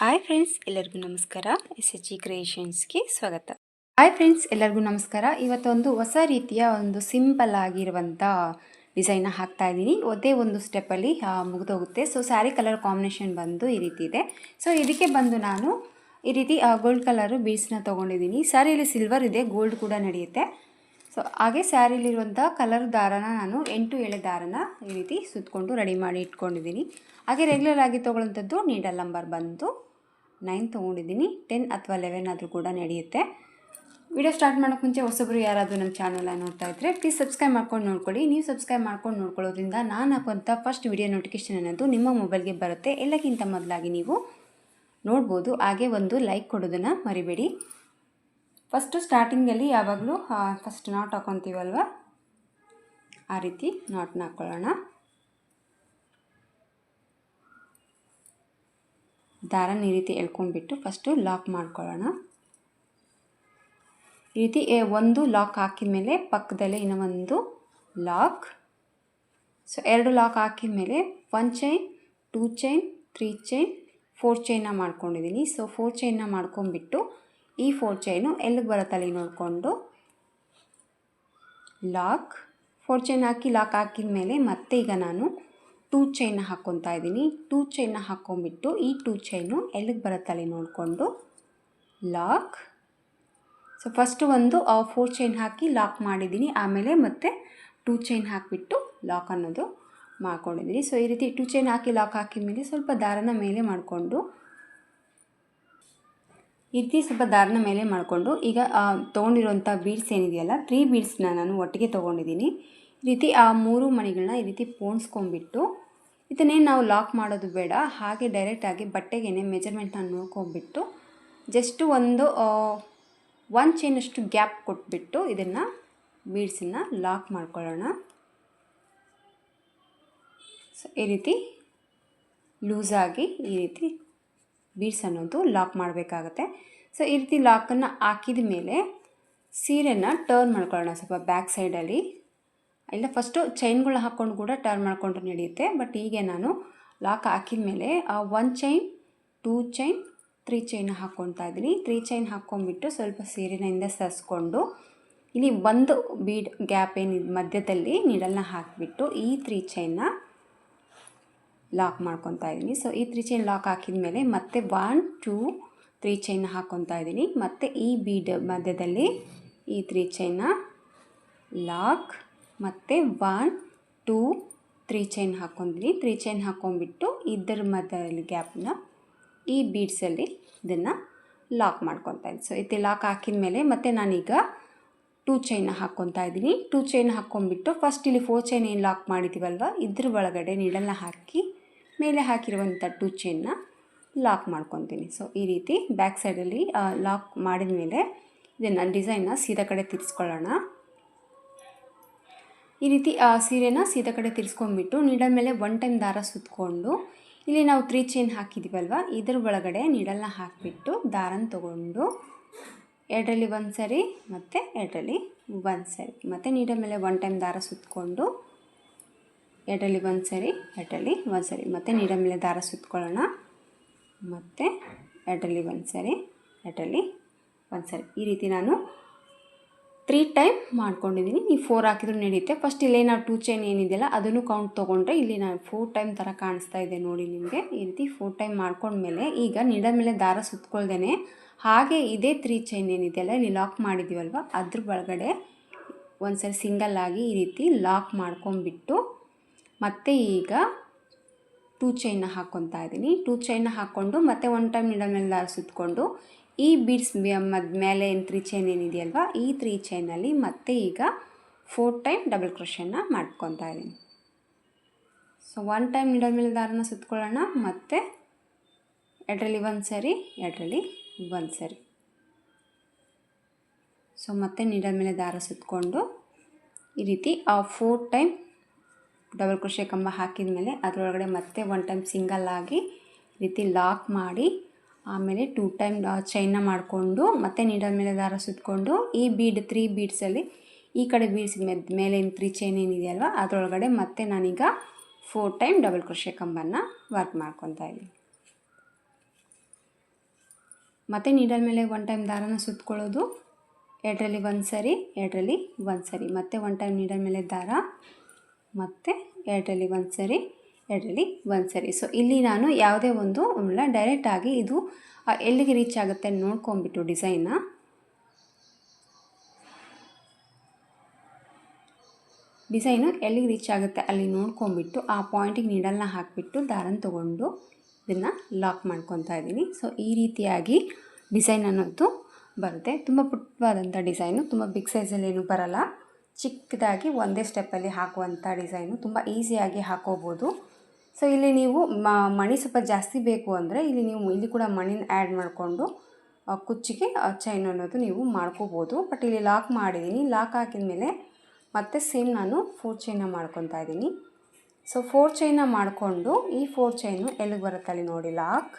Hi friends ಎಲ್ಲರಿಗೂ ನಮಸ್ಕಾರ. S H G ಕ್ರಿಯೇಷನ್ಸ್ಗೆ ಸ್ವಾಗತ. ಹಾಯ್ ಫ್ರೆಂಡ್ಸ್ ಎಲ್ಲರಿಗೂ ನಮಸ್ಕಾರ. ಇವತ್ತೊಂದು ಹೊಸ ರೀತಿಯ ಒಂದು ಸಿಂಪಲ್ ಆಗಿರುವಂಥ ಡಿಸೈನ್ನ ಹಾಕ್ತಾ ಇದ್ದೀನಿ. ಒಂದೇ ಒಂದು ಸ್ಟೆಪ್ಪಲ್ಲಿ ಮುಗಿದೋಗುತ್ತೆ. ಸೊ ಸ್ಯಾರಿ ಕಲರ್ ಕಾಂಬಿನೇಷನ್ ಬಂದು ಈ ರೀತಿ ಇದೆ. ಸೊ ಇದಕ್ಕೆ ಬಂದು ನಾನು ಈ ರೀತಿ ಗೋಲ್ಡ್ ಕಲರು ಬೀಡ್ಸ್ನ ತೊಗೊಂಡಿದ್ದೀನಿ. ಸ್ಯಾರಿಯಲ್ಲಿ ಸಿಲ್ವರ್ ಇದೆ ಗೋಲ್ಡ್ ಕೂಡ ನಡೆಯುತ್ತೆ. ಸೊ ಹಾಗೆ ಸ್ಯಾರಿಲಿರುವಂಥ ಕಲರ್ ದಾರನ ನಾನು ಎಂಟು ಎಳೆ ದಾರನ ಈ ರೀತಿ ಸುತ್ತಕೊಂಡು ರೆಡಿ ಮಾಡಿ ಇಟ್ಕೊಂಡಿದ್ದೀನಿ. ಹಾಗೆ ರೆಗ್ಯುಲರ್ ಆಗಿ ತೊಗೊಳ್ಳೋಂಥದ್ದು ನೀಡಲ್ ನಂಬರ್ ಬಂದು ನೈನ್ ತೊಗೊಂಡಿದ್ದೀನಿ ಟೆನ್ ಅಥವಾ ಲೆವೆನ್ ಆದರೂ ಕೂಡ ನಡೆಯುತ್ತೆ. ವಿಡಿಯೋ ಸ್ಟಾರ್ಟ್ ಮಾಡೋಕ್ಕೆ ಮುಂಚೆ ಹೊಸೊಬ್ಬರು ಯಾರಾದರೂ ನಮ್ಮ ಚಾನಲನ್ನು ನೋಡ್ತಾ ಇದ್ದರೆ ಪ್ಲೀಸ್ ಸಬ್ಸ್ಕ್ರೈಬ್ ಮಾಡ್ಕೊಂಡು ನೋಡ್ಕೊಳ್ಳಿ. ನೀವು ಸಬ್ಸ್ಕ್ರೈಬ್ ಮಾಡ್ಕೊಂಡು ನೋಡ್ಕೊಳ್ಳೋದ್ರಿಂದ ನಾನು ಹಾಕುವಂಥ ಫಸ್ಟ್ ವಿಡಿಯೋ ನೋಟಿಫಿಕೇಶನ್ ಅನ್ನೋದು ನಿಮ್ಮ ಮೊಬೈಲ್ಗೆ ಬರುತ್ತೆ. ಎಲ್ಲಕ್ಕಿಂತ ಮೊದಲಾಗಿ ನೀವು ನೋಡ್ಬೋದು. ಹಾಗೆ ಒಂದು ಲೈಕ್ ಕೊಡೋದನ್ನು ಮರಿಬೇಡಿ. ಫಸ್ಟು ಸ್ಟಾರ್ಟಿಂಗಲ್ಲಿ ಯಾವಾಗಲೂ ಫಸ್ಟ್ ನಾಟ್ ಹಾಕೊತೀವಲ್ವ? ಆ ರೀತಿ ನಾಟ್ನ ಹಾಕ್ಕೊಳ್ಳೋಣ ದಾರನ ಈ ರೀತಿ ಎಳ್ಕೊಂಡ್ಬಿಟ್ಟು ಫಸ್ಟು ಲಾಕ್ ಮಾಡ್ಕೊಳ್ಳೋಣ. ಈ ರೀತಿ ಒಂದು ಲಾಕ್ ಹಾಕಿದ ಮೇಲೆ ಪಕ್ಕದಲ್ಲೇ ಇನ್ನೊಂದು ಲಾಕ್ ಸೊ ಎರಡು ಲಾಕ್ ಹಾಕಿದ ಮೇಲೆ one chain two chain three chain four ಚೈನ್ನ ಮಾಡ್ಕೊಂಡಿದ್ದೀನಿ. ಸೊ ಫೋರ್ ಚೈನ್ನ ಮಾಡ್ಕೊಂಡ್ಬಿಟ್ಟು ಈ ಫೋರ್ ಚೈನು ಎಲ್ಲಿಗೆ ಬರುತ್ತಲ್ಲಿ ನೋಡಿಕೊಂಡು ಲಾಕ್ ಫೋರ್ ಚೈನ್ ಹಾಕಿ ಲಾಕ್ ಹಾಕಿದ ಮೇಲೆ ಮತ್ತೆ ಈಗ ನಾನು ಟೂ ಚೈನ್ನ ಹಾಕ್ಕೊತಾ ಇದ್ದೀನಿ. ಟೂ ಚೈನ್ನ ಹಾಕ್ಕೊಂಬಿಟ್ಟು ಈ ಟೂ ಚೈನು ಎಲ್ಲಿಗೆ ಬರುತ್ತಲ್ಲಿ ನೋಡಿಕೊಂಡು ಲಾಕ್. ಸೊ ಫಸ್ಟು ಒಂದು ಫೋರ್ ಚೈನ್ ಹಾಕಿ ಲಾಕ್ ಮಾಡಿದ್ದೀನಿ. ಆಮೇಲೆ ಮತ್ತೆ ಟೂ ಚೈನ್ ಹಾಕಿಬಿಟ್ಟು ಲಾಕ್ ಅನ್ನೋದು ಮಾಡ್ಕೊಂಡಿದ್ದೀನಿ. ಸೊ ಈ ರೀತಿ ಟೂ ಚೈನ್ ಹಾಕಿ ಲಾಕ್ ಹಾಕಿದ ಮೇಲೆ ಸ್ವಲ್ಪ ದಾರನ ಮೇಲೆ ಮಾಡಿಕೊಂಡು, ಈ ರೀತಿ ಸ್ವಲ್ಪ ದಾರನ ಮೇಲೆ ಮಾಡಿಕೊಂಡು, ಈಗ ತೊಗೊಂಡಿರೋಂಥ ಬೀಡ್ಸ್ ಏನಿದೆಯಲ್ಲ ತ್ರೀ ಬೀಡ್ಸ್ನ ನಾನು ಒಟ್ಟಿಗೆ ತೊಗೊಂಡಿದ್ದೀನಿ. ಈ ರೀತಿ ಆ ಮೂರು ಮಣಿಗಳನ್ನ ಈ ರೀತಿ ಪೋಣಿಸ್ಕೊಂಬಿಟ್ಟು ಇದನ್ನೇನು ನಾವು ಲಾಕ್ ಮಾಡೋದು ಬೇಡ. ಹಾಗೆ ಡೈರೆಕ್ಟಾಗಿ ಬಟ್ಟೆಗೇನೆ ಮೆಜರ್ಮೆಂಟ್ನ ನೋಡ್ಕೊಬಿಟ್ಟು ಜಸ್ಟು ಒಂದು ಒನ್ ಚೈನಷ್ಟು ಗ್ಯಾಪ್ ಕೊಟ್ಬಿಟ್ಟು ಇದನ್ನು ಬೀಡ್ಸನ್ನು ಲಾಕ್ ಮಾಡ್ಕೊಳ್ಳೋಣ. ಸೊ ಈ ರೀತಿ ಲೂಸಾಗಿ ಈ ರೀತಿ ಬೀಡ್ಸ್ ಅನ್ನೋದು ಲಾಕ್ ಮಾಡಬೇಕಾಗತ್ತೆ. ಸೊ ಈ ರೀತಿ ಲಾಕನ್ನು ಹಾಕಿದ ಮೇಲೆ ಸೀರೆನ ಟರ್ನ್ ಮಾಡ್ಕೊಳ್ಳೋಣ. ಸ್ವಲ್ಪ ಬ್ಯಾಕ್ ಸೈಡಲ್ಲಿ ಇಲ್ಲ ಫಸ್ಟು ಚೈನ್ಗಳು ಹಾಕ್ಕೊಂಡು ಕೂಡ ಟರ್ನ್ ಮಾಡಿಕೊಂಡು ನಡೆಯುತ್ತೆ. ಬಟ್ ಹೀಗೆ ನಾನು ಲಾಕ್ ಹಾಕಿದ ಮೇಲೆ one chain two chain three chain ಹಾಕ್ಕೊತಾ ಇದ್ದೀನಿ. ತ್ರೀ ಚೈನ್ ಹಾಕ್ಕೊಂಡ್ಬಿಟ್ಟು ಸ್ವಲ್ಪ ಸೀರೆನ ಹಿಂದೆ ಸರಿಸ್ಕೊಂಡು, ಇಲ್ಲಿ ಒಂದು ಬೀಡ್ ಗ್ಯಾಪ್ ಏನಿದೆ ಮಧ್ಯದಲ್ಲಿ ನೀಡಲ್ನ ಹಾಕಿಬಿಟ್ಟು ಈ ತ್ರೀ ಚೈನ್ನ ಲಾಕ್ ಮಾಡ್ಕೊತಾ ಇದ್ದೀನಿ. ಸೊ ಈ ತ್ರೀ ಚೈನ್ ಲಾಕ್ ಹಾಕಿದ ಮೇಲೆ ಮತ್ತೆ ಒನ್ ಟೂ ತ್ರೀ ಚೈನ್ ಹಾಕ್ಕೊತಾ ಇದ್ದೀನಿ. ಮತ್ತು ಈ ಬೀಡ್ ಮಧ್ಯದಲ್ಲಿ ಈ ತ್ರೀ ಚೈನ್ನ ಲಾಕ್ ಮತ್ತು ಒನ್ ಟೂ ತ್ರೀ ಚೈನ್ ಹಾಕ್ಕೊಂಡಿದ್ದೀನಿ ತ್ರೀ ಚೈನ್ ಹಾಕ್ಕೊಂಡ್ಬಿಟ್ಟು ಇದರ ಮಧ್ಯದಲ್ಲಿ ಗ್ಯಾಪ್ನ ಈ ಬೀಡ್ಸಲ್ಲಿ ಇದನ್ನು ಲಾಕ್ ಮಾಡ್ಕೊತಾ ಇದ್ದೀನಿ ಸೊ ಇತಿ ಲಾಕ್ ಹಾಕಿದ ಮೇಲೆ ಮತ್ತೆ ನಾನೀಗ ಟೂ ಚೈನ್ ಹಾಕ್ಕೊತಾ ಇದ್ದೀನಿ. ಟೂ ಚೈನ್ ಹಾಕ್ಕೊಂಡ್ಬಿಟ್ಟು ಫಸ್ಟ್ ಇಲ್ಲಿ ಫೋರ್ ಚೈನ್ ಏನು ಲಾಕ್ ಮಾಡಿದ್ದೀವಲ್ವ ಇದ್ರ ಒಳಗಡೆ ನೀಡಲ್ನ ಹಾಕಿ ಮೇಲೆ ಹಾಕಿರುವಂಥ ಟೂ ಚೈನ್ನ ಲಾಕ್ ಮಾಡ್ಕೊತೀನಿ. ಸೊ ಈ ರೀತಿ ಬ್ಯಾಕ್ ಸೈಡಲ್ಲಿ ಲಾಕ್ ಮಾಡಿದ ಮೇಲೆ ಇದನ್ನು ಡಿಸೈನ್ನ ಸೀದಾ ಕಡೆ ತಿರ್ಸ್ಕೊಳ್ಳೋಣ. ಈ ರೀತಿ ಸೀರೆನ ಸೀದಾ ಕಡೆ ತಿರ್ಸ್ಕೊಂಡ್ಬಿಟ್ಟು ನೀಡಲ್ ಮೇಲೆ ಒನ್ ಟೈಮ್ ದಾರ ಸುತ್ತಕೊಂಡು ಇಲ್ಲಿ ನಾವು ತ್ರೀ ಚೈನ್ ಹಾಕಿದ್ದೀವಲ್ವ ಇದ್ರ ಒಳಗಡೆ ನೀಡಲ್ನ ಹಾಕಿಬಿಟ್ಟು ದಾರನ ತೊಗೊಂಡು, ಎರಡರಲ್ಲಿ ಒಂದು ಸರಿ ಮತ್ತು ಎರಡರಲ್ಲಿ ಒಂದು ಸರಿ. ಮತ್ತು ನೀಡಲ್ ಮೇಲೆ ಒನ್ ಟೈಮ್ ದಾರ ಸುತ್ತಕೊಂಡು ಎರಡರಲ್ಲಿ ಒಂದು ಸರಿ, ಎರಡರಲ್ಲಿ ಒಂದು ಸರಿ. ಮತ್ತು ನೀಡಲ್ ಮೇಲೆ ದಾರ ಸುತ್ತಕೊಳ್ಳೋಣ ಮತ್ತು ಎರಡರಲ್ಲಿ ಒಂದು ಸರಿ, ಎರಡರಲ್ಲಿ ಒಂದು ಸರಿ. ಈ ರೀತಿ ನಾನು ತ್ರೀ ಟೈಮ್ ಮಾಡ್ಕೊಂಡಿದ್ದೀನಿ ನೀವು ಫೋರ್ ಹಾಕಿದ್ರು ನಡೆಯುತ್ತೆ. ಫಸ್ಟ್ ಇಲ್ಲೇ ನಾವು ಟೂ ಚೈನ್ ಏನಿದೆಯಲ್ಲ, ಅದನ್ನು ಕೌಂಟ್ ತೊಗೊಂಡ್ರೆ ಇಲ್ಲಿ ನಾನು ಫೋರ್ ಟೈಮ್ ಥರ ಕಾಣಿಸ್ತಾ ಇದೆ ನೋಡಿ ನಿಮಗೆ. ಈ ರೀತಿ ಫೋರ್ ಟೈಮ್ ಮಾಡ್ಕೊಂಡ್ಮೇಲೆ ಈಗ ನಿಡ ಮೇಲೆ ದಾರ ಸುತ್ಕೊಳ್ದೇನೆ. ಹಾಗೆ ಇದೇ ತ್ರೀ ಚೈನ್ ಏನಿದೆಯಲ್ಲ, ಇಲ್ಲಿ ಲಾಕ್ ಮಾಡಿದ್ದೀವಲ್ವ ಅದ್ರ ಒಳಗಡೆ ಒಂದು ಸರಿ ಸಿಂಗಲ್ ಆಗಿ ಈ ರೀತಿ ಲಾಕ್ ಮಾಡ್ಕೊಂಡ್ಬಿಟ್ಟು ಮತ್ತೆ ಈಗ ಟೂ ಚೈನ್ನ ಹಾಕ್ಕೊತಾ ಇದ್ದೀನಿ ಟೂ ಚೈನ್ನ ಹಾಕ್ಕೊಂಡು ಮತ್ತೆ ಒನ್ ಟೈಮ್ ನಿಡ ಮೇಲೆ ದಾರ ಸುತ್ತಕೊಂಡು ಈ ಬೀಡ್ಸ್ ಮೇಲೆ ಏನು ತ್ರೀ ಚೈನ್ ಏನಿದೆಯಲ್ವ, ಈ ತ್ರೀ ಚೈನಲ್ಲಿ ಮತ್ತೆ ಈಗ ಫೋರ್ ಟೈಮ್ ಡಬಲ್ ಕ್ರೋಶನ್ನ ಮಾಡ್ಕೊತಾ ಇದ್ದೀನಿ. ಸೊ ಒನ್ ಟೈಮ್ ನಿಡಲ್ ಮೇಲೆ ದಾರನ ಸುತ್ಕೊಳ್ಳೋಣ, ಮತ್ತು ಎರಡರಲ್ಲಿ ಒಂದು ಸರಿ ಎರಡರಲ್ಲಿ ಒಂದು ಸರಿ. ಸೊ ಮತ್ತೆ ನೀಡಲ್ ಮೇಲೆ ದಾರ ಸುತ್ತಕೊಂಡು ಈ ರೀತಿ ಆ ಫೋರ್ ಟೈಮ್ ಡಬಲ್ ಕ್ರೋಶೆ ಕಂಬ ಹಾಕಿದ ಮೇಲೆ ಅದರೊಳಗಡೆ ಮತ್ತೆ ಒನ್ ಟೈಮ್ ಸಿಂಗಲ್ ಆಗಿ ರೀತಿ ಲಾಕ್ ಮಾಡಿ ಆಮೇಲೆ ಟೂ ಟೈಮ್ ಚೈನ್ನ ಮಾಡಿಕೊಂಡು, ಮತ್ತೆ ನೀಡಲ್ ಮೇಲೆ ದಾರ ಸುತ್ತಕೊಂಡು ಈ ಬೀಡ್ ತ್ರೀ ಬೀಡ್ಸಲ್ಲಿ ಈ ಕಡೆ ಬೀಡ್ಸ್ ಮೇಲೆ ಏನು ತ್ರೀ ಚೈನ್ ಏನಿದೆಯಲ್ವ ಅದರೊಳಗಡೆ ಮತ್ತೆ ನಾನೀಗ ಫೋರ್ ಟೈಮ್ ಡಬಲ್ ಕ್ರೋಶೆ ಕಂಬನ್ನು ವರ್ಕ್ ಮಾಡ್ಕೊತಾ ಇದ್ದೀನಿ. ಮತ್ತು ನೀಡಲ್ ಮೇಲೆ ಒನ್ ಟೈಮ್ ದಾರನ ಸುತ್ತಕೊಳ್ಳೋದು ಎರಡರಲ್ಲಿ ಒಂದು ಸರಿ, ಎರಡರಲ್ಲಿ ಒಂದು ಸರಿ, ಮತ್ತೆ ಒನ್ ಟೈಮ್ ನೀಡಲ್ ಮೇಲೆ ದಾರ, ಮತ್ತು ಎರಡರಲ್ಲಿ ಒಂದು ಸರಿ ಎರಡರಲ್ಲಿ ಒಂದು ಸರಿ. ಸೊ ಇಲ್ಲಿ ನಾನು ಯಾವುದೇ ಒಂದು ಡೈರೆಕ್ಟ್ ಡೈರೆಕ್ಟಾಗಿ ಇದು ಎಲ್ಲಿಗೆ ರೀಚ್ ಆಗುತ್ತೆ ನೋಡ್ಕೊಂಬಿಟ್ಟು ಡಿಸೈನ್ನ ಡಿಸೈನು ಎಲ್ಲಿಗೆ ರೀಚ್ ಆಗುತ್ತೆ ಅಲ್ಲಿ ನೋಡ್ಕೊಂಬಿಟ್ಟು ಆ ಪಾಯಿಂಟಿಗೆ ನೀಡಲ್ನ ಹಾಕಿಬಿಟ್ಟು ದಾರನ ತೊಗೊಂಡು ಇದನ್ನು ಲಾಕ್ ಮಾಡ್ಕೊತಾ ಇದ್ದೀನಿ. ಸೊ ಈ ರೀತಿಯಾಗಿ ಡಿಸೈನ್ ಅನ್ನೋದು ಬರುತ್ತೆ. ತುಂಬ ಪುಟ್ಟವಾದಂಥ ಡಿಸೈನು ತುಂಬ ಬಿಗ್ ಸೈಜಲ್ಲಿ ಏನು ಬರಲ್ಲ. ಚಿಕ್ಕದಾಗಿ ಒಂದೇ ಸ್ಟೆಪ್ಪಲ್ಲಿ ಹಾಕುವಂಥ ಡಿಸೈನು ತುಂಬ ಈಸಿಯಾಗಿ ಹಾಕೋಬೋದು. ಸೊ ಇಲ್ಲಿ ನೀವು ಮಣಿ ಸ್ವಲ್ಪ ಜಾಸ್ತಿ ಬೇಕು ಅಂದರೆ ಇಲ್ಲಿ ನೀವು ಇಲ್ಲಿ ಕೂಡ ಮಣಿನ ಆ್ಯಡ್ ಮಾಡಿಕೊಂಡು ಕುಚ್ಚಿಗೆ ಚೈನ್ ಅನ್ನೋದು ನೀವು ಮಾಡ್ಕೋಬೋದು. ಬಟ್ ಇಲ್ಲಿ ಲಾಕ್ ಮಾಡಿದ್ದೀನಿ ಲಾಕ್ ಹಾಕಿದ ಮೇಲೆ ಮತ್ತೆ ಸೇಮ್ ನಾನು ಫೋರ್ ಚೈನ ಮಾಡ್ಕೊತಾ ಇದ್ದೀನಿ ಸೊ ಫೋರ್ ಚೈನ ಮಾಡಿಕೊಂಡು ಈ ಫೋರ್ ಚೈನು ಎಲ್ಲಿಗೆ ಬರುತ್ತಲ್ಲಿ ನೋಡಿ ಲಾಕ್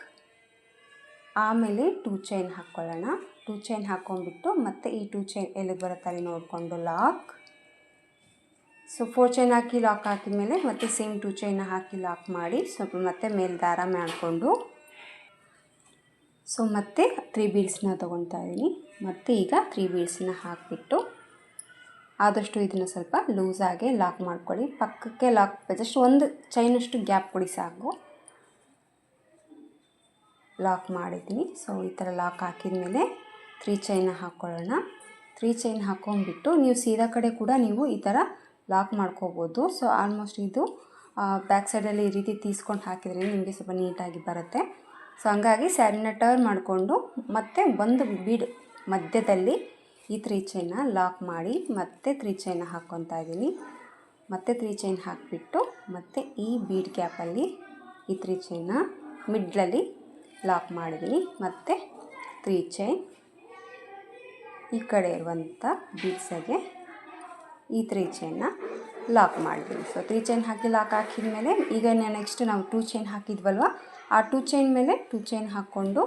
ಆಮೇಲೆ ಟೂ ಚೈನ್ ಹಾಕ್ಕೊಳ್ಳೋಣ ಟೂ ಚೈನ್ ಹಾಕ್ಕೊಂಡ್ಬಿಟ್ಟು ಮತ್ತೆ ಈ ಟೂ ಚೈನ್ ಎಲ್ಲಿಗೆ ಬರುತ್ತಲ್ಲಿ ನೋಡಿಕೊಂಡು ಲಾಕ್ ಸೊ ಫೋರ್ ಚೈನ್ ಹಾಕಿ ಲಾಕ್ ಹಾಕಿದ ಮೇಲೆ ಮತ್ತೆ ಸೇಮ್ ಟೂ ಚೈನ್ ಹಾಕಿ ಲಾಕ್ ಮಾಡಿ ಸ್ವಲ್ಪ ಮತ್ತೆ ಮೇಲೆ ದಾರ ಮಾಡಿಕೊಂಡು ಸೊ ಮತ್ತೆ ತ್ರೀ ಬೀಡ್ಸ್ನ ತೊಗೊತಾ ಇದ್ದೀನಿ. ಮತ್ತೆ ಈಗ ತ್ರೀ ಬೀಡ್ಸ್ನ ಹಾಕಿಬಿಟ್ಟು ಆದಷ್ಟು ಇದನ್ನು ಸ್ವಲ್ಪ ಲೂಸಾಗೆ ಲಾಕ್ ಮಾಡ್ಕೊಳ್ಳಿ. ಪಕ್ಕಕ್ಕೆ ಲಾಕ್ ಜಸ್ಟ್ ಒಂದು ಚೈನಷ್ಟು ಗ್ಯಾಪ್ ಕೊಡಿ ಸಾಕು. ಲಾಕ್ ಮಾಡಿದ್ದೀನಿ. ಸೊ ಈ ಥರ ಲಾಕ್ ಹಾಕಿದ ಮೇಲೆ ತ್ರೀ ಚೈನ ಹಾಕ್ಕೊಳ್ಳೋಣ ತ್ರೀ ಚೈನ್ ಹಾಕ್ಕೊಂಡ್ಬಿಟ್ಟು ನೀವು ಸೀದಾ ಕಡೆ ಕೂಡ ನೀವು ಈ ಥರ ಲಾಕ್ ಮಾಡ್ಕೋಬೋದು. ಸೊ ಆಲ್ಮೋಸ್ಟ್ ಇದು ಬ್ಯಾಕ್ ಸೈಡಲ್ಲಿ ಈ ರೀತಿ ತೀಸ್ಕೊಂಡು ಹಾಕಿದ್ರೆ ನಿಮಗೆ ಸ್ವಲ್ಪ ನೀಟಾಗಿ ಬರುತ್ತೆ. ಸೊ ಹಂಗಾಗಿ ಸ್ಯಾರಿನ ಟರ್ನ್ ಮಾಡಿಕೊಂಡು ಮತ್ತೆ ಒಂದು ಬೀಡ್ ಮಧ್ಯದಲ್ಲಿ ಈ ತ್ರೀ ಚೈನ ಲಾಕ್ ಮಾಡಿ ಮತ್ತೆ ತ್ರೀ ಚೈನ ಹಾಕ್ಕೊತಾ ಇದ್ದೀನಿ. ಮತ್ತೆ ತ್ರೀ ಚೈನ್ ಹಾಕಿಬಿಟ್ಟು ಮತ್ತೆ ಈ ಬೀಡ್ ಗ್ಯಾಪಲ್ಲಿ ಈ ತ್ರೀ ಚೈನ ಮಿಡ್ಲಲ್ಲಿ ಲಾಕ್ ಮಾಡಿದ್ದೀನಿ. ಮತ್ತು ತ್ರೀ ಚೈನ್ ಈ ಕಡೆ ಇರುವಂಥ ಬೀಡ್ಸಗೆ ಈ ತ್ರೀ ಚೈನ್ನ ಲಾಕ್ ಮಾಡಿದ್ದೀನಿ ಸೊ ತ್ರೀ ಚೈನ್ ಹಾಕಿ ಲಾಕ್ ಹಾಕಿದ ಮೇಲೆ ಈಗ ನೆಕ್ಸ್ಟ್ ನಾವು ಟೂ ಚೈನ್ ಹಾಕಿದ್ವಲ್ವ? ಆ ಟೂ ಚೈನ್ ಮೇಲೆ ಟೂ ಚೈನ್ ಹಾಕ್ಕೊಂಡು,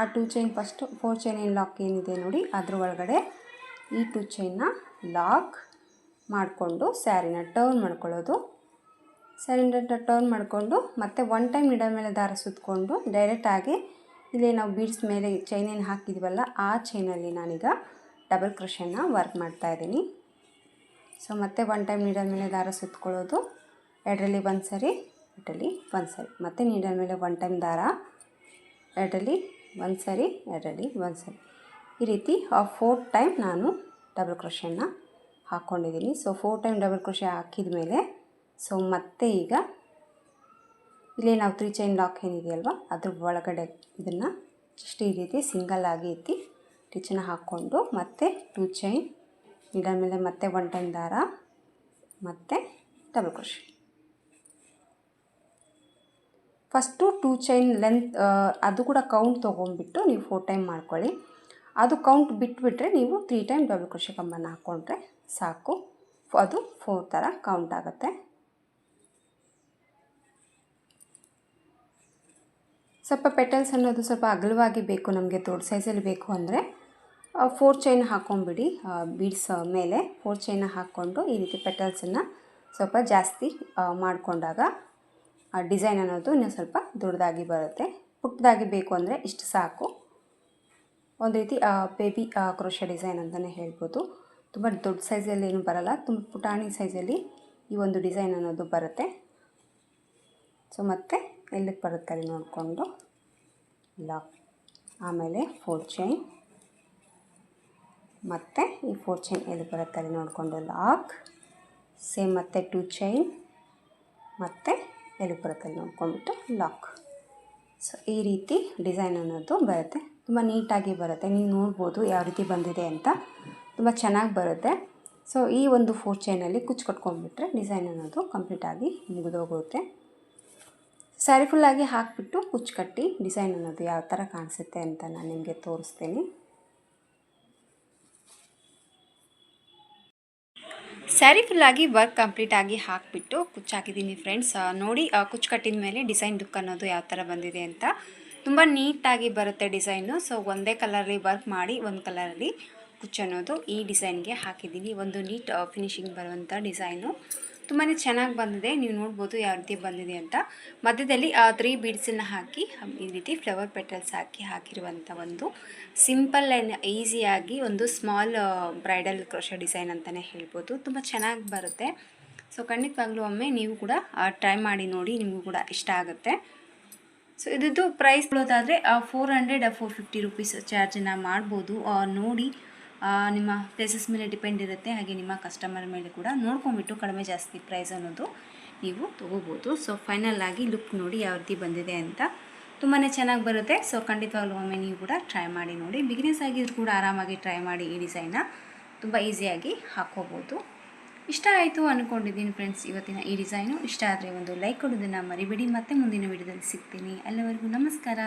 ಆ two chain first four chain ಏನು ಲಾಕ್ ಏನಿದೆ ನೋಡಿ, ಅದ್ರ ಒಳಗಡೆ ಈ ಟೂ ಚೈನ್ನ ಲಾಕ್ ಮಾಡಿಕೊಂಡು ಸ್ಯಾರಿನ ಟರ್ನ್ ಮಾಡ್ಕೊಳ್ಳೋದು. ಸ್ಯಾರಿನ ಟರ್ನ್ ಮಾಡಿಕೊಂಡು ಮತ್ತೆ ಒನ್ ಟೈಮ್ ಇಡ ಮೇಲೆ ದಾರ ಸುತ್ತಕೊಂಡು ಡೈರೆಕ್ಟಾಗಿ ಇಲ್ಲಿ ನಾವು ಬೀಡ್ಸ್ ಮೇಲೆ ಚೈನ್ ಏನು ಹಾಕಿದ್ವಲ್ಲ, ಆ ಚೈನಲ್ಲಿ ನಾನೀಗ ಡಬಲ್ ಕ್ರಷನ್ನ ವರ್ಕ್ ಮಾಡ್ತಾ ಇದ್ದೀನಿ. ಸೊ ಮತ್ತೆ ಒನ್ ಟೈಮ್ ನೀಡಲ್ ಮೇಲೆ ದಾರ ಸುತ್ಕೊಳ್ಳೋದು. ಎರಡರಲ್ಲಿ ಒಂದು ಸರಿ, ಎರಡರಲ್ಲಿ ಒಂದು ಸರಿ. ಮತ್ತೆ ನೀಡಲ್ ಮೇಲೆ ಒನ್ ಟೈಮ್ ದಾರ. ಎರಡರಲ್ಲಿ ಒಂದು ಸರಿ, ಎರಡರಲ್ಲಿ ಒಂದು ಸರಿ. ಈ ರೀತಿ ಆ ಫೋರ್ ಟೈಮ್ ನಾನು ಡಬಲ್ ಕ್ರೋಶನ್ನ ಹಾಕ್ಕೊಂಡಿದ್ದೀನಿ so four time double crochet ಹಾಕಿದ ಮೇಲೆ ಸೊ ಮತ್ತೆ ಈಗ ಇಲ್ಲಿ ನಾವು ತ್ರೀ ಚೈನ್ ಲಾಕ್ ಏನಿದೆಯಲ್ವ, ಅದ್ರ ಒಳಗಡೆ ಇದನ್ನು ಜಸ್ಟ್ ಈ ರೀತಿ ಸಿಂಗಲ್ ಆಗಿ ಎತ್ತಿ ಟಿಚನ್ನ ಹಾಕ್ಕೊಂಡು ಮತ್ತೆ ಟೂ ಚೈನ್ ಇದರ ಮೇಲೆ ಮತ್ತೆ ಒನ್ ಟೈಮ್ ದಾರ, ಮತ್ತು double crochet first two chain length ಅದು ಕೂಡ ಕೌಂಟ್ ತೊಗೊಂಡ್ಬಿಟ್ಟು ನೀವು ಫೋರ್ ಟೈಮ್ ಮಾಡ್ಕೊಳ್ಳಿ. ಅದು ಕೌಂಟ್ ಬಿಟ್ಬಿಟ್ರೆ ನೀವು ತ್ರೀ ಟೈಮ್ ಡಬಲ್ ಕ್ರೋಶಿ ಕಂಬನ ಹಾಕ್ಕೊಂಡ್ರೆ ಸಾಕು. ಅದು ಫೋರ್ ಥರ ಕೌಂಟ್ ಆಗುತ್ತೆ. ಸ್ವಲ್ಪ ಪೆಟಲ್ಸ್ ಅನ್ನೋದು ಸ್ವಲ್ಪ ಅಗಲವಾಗಿ ಬೇಕು, ನಮಗೆ ದೊಡ್ಡ ಸೈಜಲ್ಲಿ ಬೇಕು ಅಂದರೆ. ಫೋರ್ ಚೈನ್ ಹಾಕ್ಕೊಂಬಿಡಿ ಬೀಡ್ಸ್ ಮೇಲೆ ಫೋರ್ ಚೈನ ಹಾಕ್ಕೊಂಡು ಈ ರೀತಿ ಪೆಟಲ್ಸನ್ನು ಸ್ವಲ್ಪ ಜಾಸ್ತಿ ಮಾಡಿಕೊಂಡಾಗ ಡಿಸೈನ್ ಅನ್ನೋದು ಇನ್ನೂ ಸ್ವಲ್ಪ ದೊಡ್ಡದಾಗಿ ಬರುತ್ತೆ. ಪುಟ್ಟದಾಗಿ ಬೇಕು ಅಂದರೆ ಇಷ್ಟು ಸಾಕು. ಒಂದು ರೀತಿ ಬೇಬಿ ಕ್ರೋಶ ಡಿಸೈನ್ ಅಂತಲೇ ಹೇಳ್ಬೋದು. ತುಂಬ ದೊಡ್ಡ ಸೈಜಲ್ಲಿ ಏನು ಬರಲ್ಲ. ತುಂಬ ಪುಟಾಣಿ ಸೈಜಲ್ಲಿ ಈ ಒಂದು ಡಿಸೈನ್ ಅನ್ನೋದು ಬರುತ್ತೆ. ಸೊ ಮತ್ತೆ ಎಲ್ಲಿಗೆ ಬರುತ್ತೆ ಅಲ್ಲಿ ನೋಡಿಕೊಂಡು. ಲಾಕ್ ಆಮೇಲೆ ಫೋರ್ ಚೈನ್ ಮತ್ತು ಈ ಫೋರ್ ಚೈನ್ ಎಲ್ಲಿ ಬರುತ್ತೆ ಅಲ್ಲಿ ನೋಡಿಕೊಂಡು ಲಾಕ್ ಸೇಮ್ ಮತ್ತು ಟೂ ಚೈನ್ ಮತ್ತು ಎಲ್ಲಿ ಬರುತ್ತೆ ಅಲ್ಲಿ ನೋಡ್ಕೊಂಡ್ಬಿಟ್ಟು ಲಾಕ್ ಸೊ ಈ ರೀತಿ ಡಿಸೈನ್ ಅನ್ನೋದು ಬರುತ್ತೆ. ತುಂಬ ನೀಟಾಗಿ ಬರುತ್ತೆ. ನೀವು ನೋಡ್ಬೋದು ಯಾವ ರೀತಿ ಬಂದಿದೆ ಅಂತ. ತುಂಬ ಚೆನ್ನಾಗಿ ಬರುತ್ತೆ. ಸೊ ಈ ಒಂದು ಫೋರ್ ಚೈನಲ್ಲಿ ಕುಚ್ಚು ಕಟ್ಕೊಂಡ್ಬಿಟ್ರೆ ಡಿಸೈನ್ ಅನ್ನೋದು ಕಂಪ್ಲೀಟಾಗಿ ಮುಗಿದೋಗುತ್ತೆ ಸ್ಯಾರಿ ಫುಲ್ಲಾಗಿ ಹಾಕಿಬಿಟ್ಟು ಕುಚ್ಚು ಕಟ್ಟಿ ಡಿಸೈನ್ ಅನ್ನೋದು ಯಾವ ಥರ ಕಾಣಿಸುತ್ತೆ ಅಂತ ನಾನು ನಿಮಗೆ ತೋರಿಸ್ತೀನಿ. ಸ್ಯಾರಿ ಫುಲ್ಲಾಗಿ ವರ್ಕ್ ಕಂಪ್ಲೀಟ್ ಆಗಿ ಹಾಕಿಬಿಟ್ಟು ಕುಚ್ಚು ಹಾಕಿದ್ದೀನಿ ಫ್ರೆಂಡ್ಸ್ ನೋಡಿ ಕುಚ್ಚು ಕಟ್ಟಿದ ಮೇಲೆ ಡಿಸೈನ್ ದುಕ್ ಅನ್ನೋದು ಯಾವ ಥರ ಬಂದಿದೆ ಅಂತ. ತುಂಬ ನೀಟಾಗಿ ಬರುತ್ತೆ ಡಿಸೈನು ಸೊ ಒಂದೇ ಕಲರಲ್ಲಿ ವರ್ಕ್ ಮಾಡಿ, ಒಂದು ಕಲರಲ್ಲಿ ಕುಚ್ಚು ಅನ್ನೋದು ಈ ಡಿಸೈನ್ಗೆ ಹಾಕಿದ್ದೀನಿ. ಒಂದು ನೀಟ್ ಫಿನಿಶಿಂಗ್ ಬರುವಂಥ ಡಿಸೈನು ತುಂಬಾ ಚೆನ್ನಾಗಿ ಬಂದಿದೆ. ನೀವು ನೋಡ್ಬೋದು ಯಾವ ರೀತಿ ಬಂದಿದೆ ಅಂತ. ಮಧ್ಯದಲ್ಲಿ ಆ ತ್ರೀ ಬೀಡ್ಸನ್ನು ಹಾಕಿ ಈ ರೀತಿ ಫ್ಲವರ್ ಪೆಟಲ್ಸ್ ಹಾಕಿ ಹಾಕಿರುವಂಥ ಒಂದು ಸಿಂಪಲ್ ಆ್ಯಂಡ್ ಈಸಿಯಾಗಿ ಒಂದು ಸ್ಮಾಲ್ ಬ್ರೈಡಲ್ ಕ್ರೋಶ ಡಿಸೈನ್ ಅಂತಲೇ ಹೇಳ್ಬೋದು. ತುಂಬ ಚೆನ್ನಾಗಿ ಬರುತ್ತೆ. ಸೊ, ಖಂಡಿತವಾಗ್ಲೂ ಒಮ್ಮೆ ನೀವು ಕೂಡ ಟ್ರೈ ಮಾಡಿ ನೋಡಿ ನಿಮಗೂ ಕೂಡ ಇಷ್ಟ ಆಗುತ್ತೆ. ಸೊ, ಇದ್ರದ್ದು price ಬೀಳೋದಾದರೆ four hundred four fifty rupees ಚಾರ್ಜನ್ನು ಮಾಡ್ಬೋದು. ನೋಡಿ ನಿಮ್ಮ ಪ್ಲೇಸಸ್ ಮೇಲೆ ಡಿಪೆಂಡ್ ಇರುತ್ತೆ, ಹಾಗೆ ನಿಮ್ಮ ಕಸ್ಟಮರ್ ಮೇಲೆ ಕೂಡ ನೋಡ್ಕೊಂಬಿಟ್ಟು ಕಡಿಮೆ ಜಾಸ್ತಿ ಪ್ರೈಸ್ ಅನ್ನೋದು ನೀವು ತೊಗೋಬೋದು. ಸೊ ಫೈನಲ್ ಆಗಿ ಲುಕ್ ನೋಡಿ ಯಾವ ರೀತಿ ಬಂದಿದೆ ಅಂತ ತುಂಬಾ ಚೆನ್ನಾಗಿ ಬರುತ್ತೆ. ಸೊ ಖಂಡಿತವಾಗ್ಲೂ ಒಮ್ಮೆ ನೀವು ಕೂಡ ಟ್ರೈ ಮಾಡಿ ನೋಡಿ. ಬಿಗ್ನೆಸ್ ಆಗಿದ್ರು ಕೂಡ ಆರಾಮಾಗಿ ಟ್ರೈ ಮಾಡಿ ಈ ಡಿಸೈನ್ನ ತುಂಬ ಈಸಿಯಾಗಿ ಹಾಕ್ಕೋಬೋದು. ಇಷ್ಟ ಆಯಿತು ಅಂದ್ಕೊಂಡಿದ್ದೀನಿ ಫ್ರೆಂಡ್ಸ್ ಇವತ್ತಿನ ಈ ಡಿಸೈನು ಇಷ್ಟ ಆದರೆ ಒಂದು ಲೈಕ್ ಕೊಡೋದನ್ನು ಮರಿಬೇಡಿ. ಮತ್ತೆ ಮುಂದಿನ ವಿಡಿಯೋದಲ್ಲಿ ಸಿಗ್ತೀನಿ. ಅಲ್ಲಿವರೆಗೂ ನಮಸ್ಕಾರ.